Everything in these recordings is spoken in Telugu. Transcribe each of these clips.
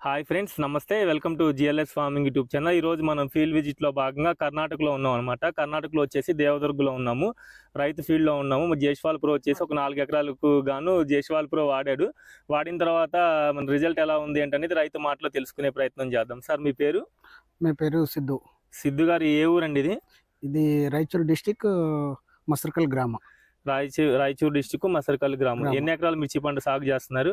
హాయ్ ఫ్రెండ్స్ నమస్తే. Welcome to GLS farming YouTube channel ఈ రోజు మనం ఫీల్డ్ విజిట్లో భాగంగా కర్ణాటకలో ఉన్నాం అనమాట కర్ణాటకలో వచ్చేసి దేవదుర్గలో ఉన్నాము. రైతు ఫీల్డ్లో ఉన్నాము. జైష్వాల్ ప్రో వచ్చేసి ఒక నాలుగు ఎకరాలకు గాను జైష్వాల్ ప్రో వాడాడు. వాడిన తర్వాత మన రిజల్ట్ ఎలా ఉంది ఏంటనేది రైతు మాటలో తెలుసుకునే ప్రయత్నం చేద్దాం. సార్ మీ పేరు? మీ పేరు సిద్ధు. సిద్ధు గారు ఏ ఊరండి ఇది? ఇది రాయచూరు డిస్టిక్ మసర్కల్ గ్రామం. రాయచూ రాయచూరు డిస్టిక్ మసరకల్ గ్రామం. ఎన్ని ఎకరాలు మిర్చి పంట సాగు చేస్తున్నారు?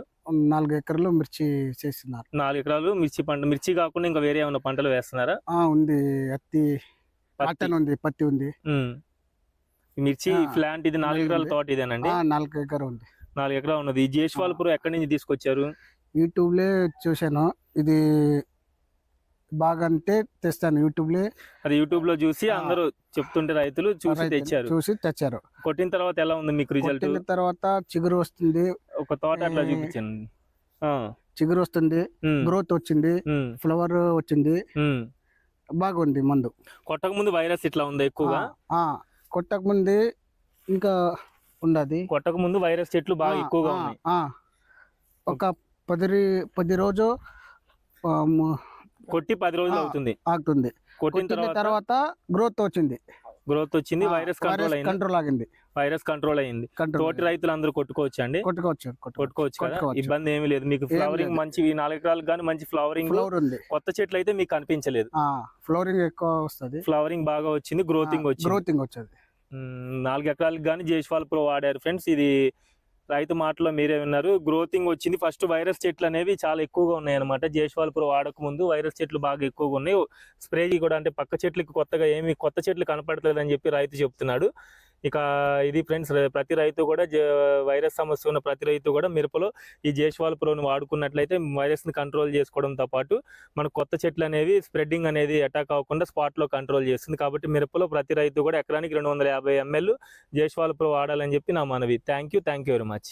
నాలుగు ఎకరాలు మిర్చి చేస్తున్నారు. నాలుగు ఎకరాలు మిర్చి పంట మిర్చి కాకుండా ఇంకా వేరే ఏమైనా పంటలు వేస్తున్నారా? ఉంది. అత్తి. కాటన్ ఉంది పత్తి ఉంది. మిర్చి ప్లాంట్ ఇది నాలుగు ఎకరాల. తోట ఇదేనండి? నాలుగు ఎకరం ఉంది. నాలుగు ఎకరాలు ఉన్నది. జేష్వాల్పురం ఎక్కడి నుంచి తీసుకొచ్చారు? యూట్యూబ్ లే చూశాను. ఇది బాగా అంటే తెస్తాను యూట్యూబ్ లే అది యూట్యూబ్లో చూసి. అందరూ చెప్తుంటే రైతులు చూసి తెచ్చారు. చూసి తెచ్చారు. కొట్టిన తర్వాత ఎలా ఉంది మీకు రిజల్ట్? కొట్టిన తర్వాత చిగురు వస్తుంది. ఒక తోట అట్లా. చూపించండి. చిగురు వస్తుంది. గ్రోత్ వచ్చింది. ఫ్లవర్ వచ్చింది. బాగుంది మందు. కొట్టక ముందు వైరస్ ఇట్లా ఉంది ఎక్కువగా? కొట్టక ముందే ఇంకా ఉండదు. కొట్టక ముందు వైరస్ చెట్లు బాగా ఎక్కువగా ఉన్నాయి. ఒక పది పది రోజు కొట్టి పది రోజులు. అవుతుంది. ఆగుతుంది. కొట్టిన తర్వాత గ్రోత్ వచ్చింది. గ్రోత్ వచ్చింది వైరస్ కంట్రోల్ అయింది. కంట్రోల్ ఆగింది. వైరస్ కంట్రోల్ అయింది. తోటి రైతులు అందరూ కొట్టుకోవచ్చు అండి? కొట్టుకోవచ్చు కొట్టుకోవచ్చు. కదా. ఇబ్బంది ఏమీ లేదు. మీకు ఫ్లవరింగ్. మంచి ఈ నాలుగు ఎకరాలకు కానీ మంచి ఫ్లవరింగ్ కొత్త చెట్లు అయితే మీకు కనిపించలేదు ఫ్లవరింగ్ ఎక్కువ వస్తుంది. ఫ్లవరింగ్ బాగా వచ్చింది గ్రోతింగ్ వచ్చింది. గ్రోతింగ్ వచ్చేది. నాలుగు ఎకరాలకు కానీ జైష్వాల్ ప్రో వాడారు ఫ్రెండ్స్. ఇది రైతు మాటలో మీరే విన్నారు. గ్రోతింగ్ వచ్చింది. ఫస్ట్ వైరస్ చెట్లు అనేవి చాలా ఎక్కువగా ఉన్నాయి అనమాట జైష్వాల్ వాడక ముందు వైరస్ చెట్లు బాగా ఎక్కువగా ఉన్నాయి. స్ప్రే కూడా అంటే పక్క చెట్లకి కొత్తగా ఏమి కొత్త చెట్లు కనపడలేదు అని చెప్పి రైతు చెప్తున్నాడు. ఇక ఇది ఫ్రెండ్స్ ప్రతి రైతు కూడా వైరస్ సమస్య ఉన్న ప్రతి రైతు కూడా మిరపలో ఈ జైష్వాల్ ప్రోని వాడుకున్నట్లయితే వైరస్ని కంట్రోల్ చేసుకోవడంతో పాటు మన కొత్త చెట్లు అనేవి స్ప్రెడ్డింగ్ అనేది అటాక్ అవ్వకుండా స్పాట్లో కంట్రోల్ చేస్తుంది. కాబట్టి మిరపలో ప్రతి రైతు కూడా ఎకరానికి రెండు వందల యాభై ఎంఎల్ జైష్వాల్ ప్రో వాడాలని చెప్పి నా మనవి. Thank you thank you very much.